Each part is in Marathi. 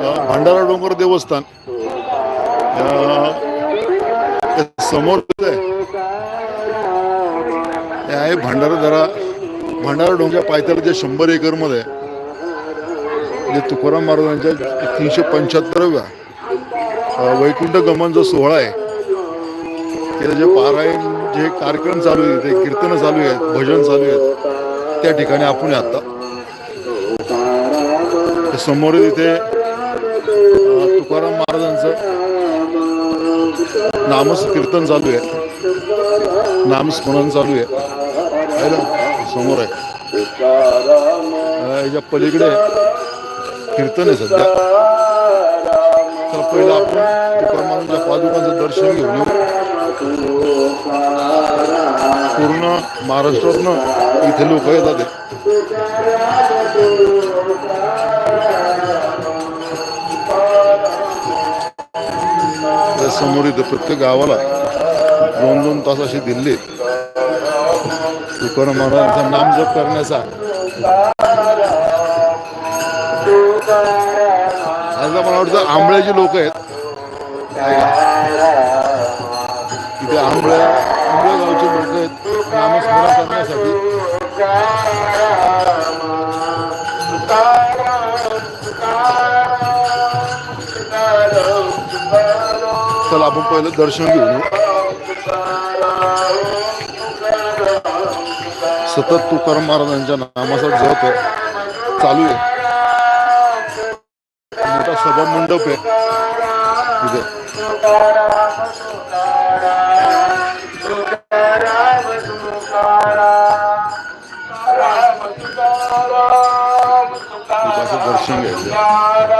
भंडारा डोंगर देवस्थान. समोर आहे. हे आहे भंडारा दरा भंडारा डोंगर पायथ्याला शंभर एकरमध्ये जे तुकाराम महाराजांच्या तीनशे पंच्याहत्तराव्या वैकुंठ गमन जो सोहळा आहे. त्याचे जे पारायण जे कार्यक्रम चालू आहे ते कीर्तन चालू आहेत भजन चालू आहेत त्या ठिकाणी आपण आता. समोर तिथे तुकाराम महाराजांचं नामस कीर्तन चालू आहे. नामस्मरण चालू आहे. ना? समोर आहे. याच्या पलीकडे कीर्तन आहे सध्या. तर पहिलं आपण तुकाराम महाराजांच्या पादुकांचं दर्शन घेऊन येऊ. पूर्ण महाराष्ट्रातनं इथे लोक येतात. समोर इथं प्रत्येक गावाला दोन दोन तास असे दिले तुकाराम महाराजांचा नाम जप करण्याचा. आता मला वाटतं आंबळ्याची लोक आहेत. इथे आंबळ्या आंबळ्या गावचे लोक आहेत. नामस्मरण करण्यासाठी. चला आपण पहिलं दर्शन घेऊन सतत तुकाराम महाराजांच्या नामाचा जप चालू आहे. मोठा सभा मंडप आहे. दर्शन घ्यायचं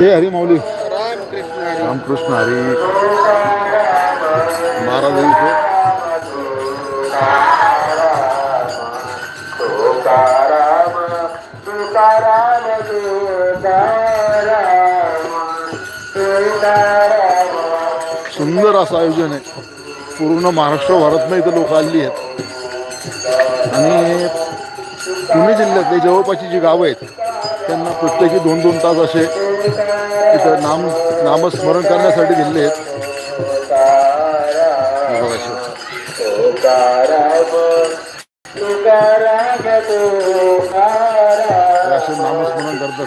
जय हरी माऊली. रामकृष्ण हरी. महाराज सुंदर असं आयोजन आहे. पूर्ण महाराष्ट्रभरातनं इथं लोक आलेली आहेत. आणि पुणे जिल्ह्यातले जवळपासची जी गावं आहेत त्यांना प्रत्येकी दोन दोन तास असे इथं नाम नामस्मरण करण्यासाठी दिले आहेत. असे. असे नामस्मरण करतात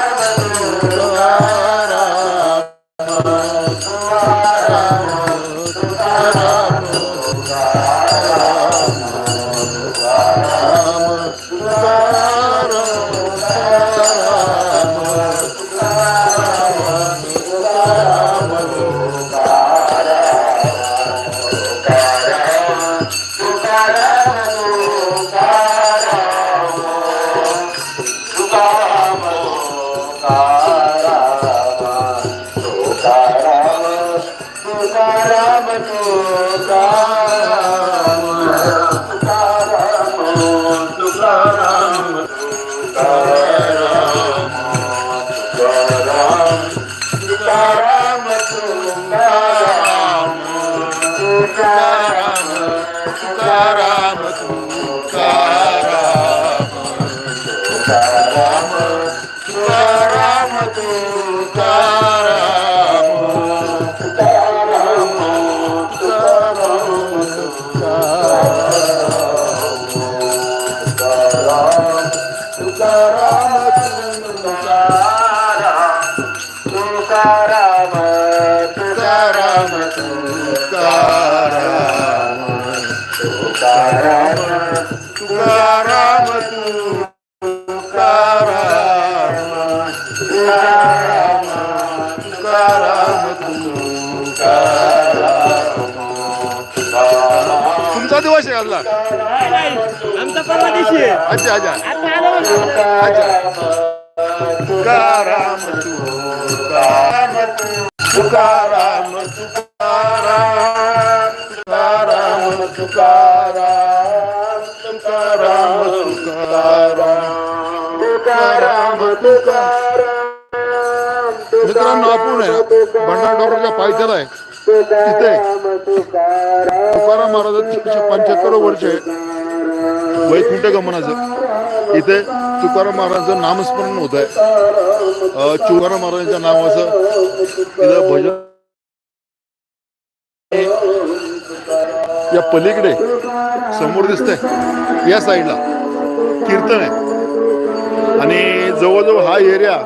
राम राम तुमचा दिवस आहे आजला आमचा परवा दिवशी आहे. अच्छा अच्छा आता आलो बघा. अच्छा तुकाराम तुकाराम तुकाराम तुकाराम मित्रांनो आपण आहे भंडार डॉक्टरच्या पायथ्याला आहे. तिथे तुकाराम महाराजांचे पंच्याहत्तर वर्ष आहे. वैकुंठ गमनाचं. इथे तुकाराम महाराजांचं नामस्मरण होत आहे. तुकाराम महाराजांच्या नावाचं इथं भजन. या पलीकडे समोर दिसतंय. या साईडला. कीर्तन आहे. आणि जवळजवळ हा एरिया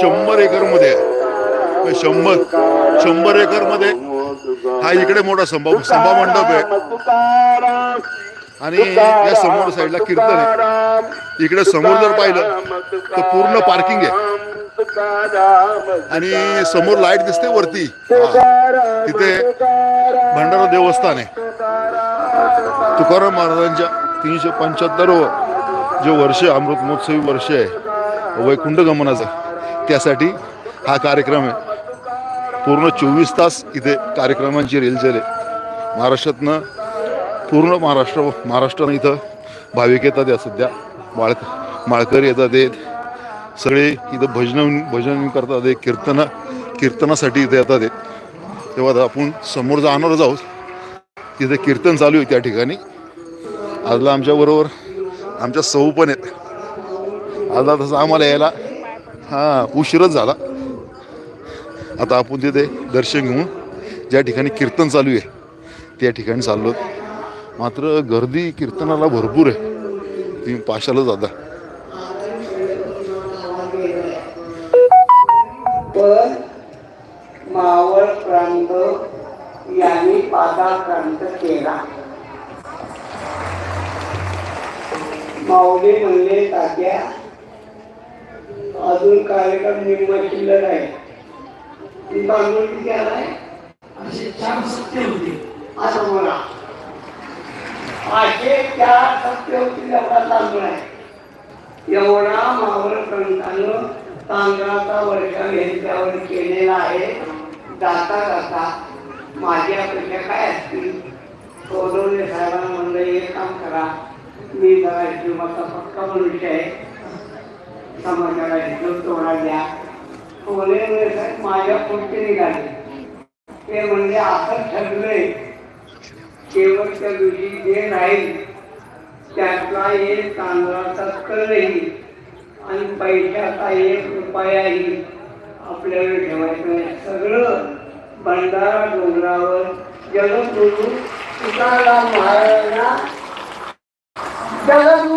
शंभर एकरमध्ये शंभर शंभर एकरमध्ये हा इकडे मोठा सभा सभा मंडप आहे. आणि या समोर साईडला कीर्तन आहे. इकडे समोर जर पाहिलं तर पूर्ण पार्किंग आहे. आणि समोर लाइट दिसते वरती. तिथे भंडारा देवस्थान आहे. तुकाराम महाराजांच्या तीनशे पंच्याहत्तर जे वर्ष अमृत महोत्सवी वर्ष आहे वैकुंठ गमनाचा त्यासाठी हा कार्यक्रम आहे. पूर्ण चोवीस तास इथे कार्यक्रमांची रेलचेल आहे. महाराष्ट्रातनं पूर्ण महाराष्ट्र महाराष्ट्रानं इथं भाविक येतात या सध्या. माळ माळकरी येतात येत सगळे इथं भजन भजन करतात एक कीर्तन कीर्तनासाठी इथे येतात येत तेव्हा आपण समोर जाणारच आहोत. तिथे कीर्तन चालू आहे त्या ठिकाणी. आजला आमच्याबरोबर आमच्या सौ पण आहेत. अर्धा तसं आम्हाला यायला हां उशीरच झाला. आता आपण तिथे दर्शन घेऊन ज्या ठिकाणी कीर्तन चालू आहे त्या ठिकाणी चाललो. मात्र गर्दी कीर्तनाला भरपूर आहे. तुम्ही पाशाला जाता. मावळ प्रांत यांनी पादाक्रांत केला. माऊली म्हणले तात्या अजून कार्यक्रम निम्म शिल्लक आहे बांधून किती आलाय? असे चार सत्य होते. असं म्हणा असे चार सत्य होते एवढा तांदूळ आहे. एवढा मावळ पंथानं तांदळाचा वर्षा यांच्यावर केलेला आहे. जाता जाता माझी अपेक्षा काय असतील? सोडवले साहेबांना म्हणलं एक काम करा. मी जरा जीवाचा पक्का मनुष्य आहे. समाजाला हिशोब तोडा द्या माझ्या पुढचे निघाले ते म्हणजे असं ठरले शेवटच्या दिवशी जे राहील त्यातला एक तांदळाचा कर नाही. आणि पैशाचा एक रुपयाही आपल्याला ठेवायचं नाही. सगळं भंडारा डोंगरावर जगद्गुरु तुकाराम महाराजांना जगद्गुरु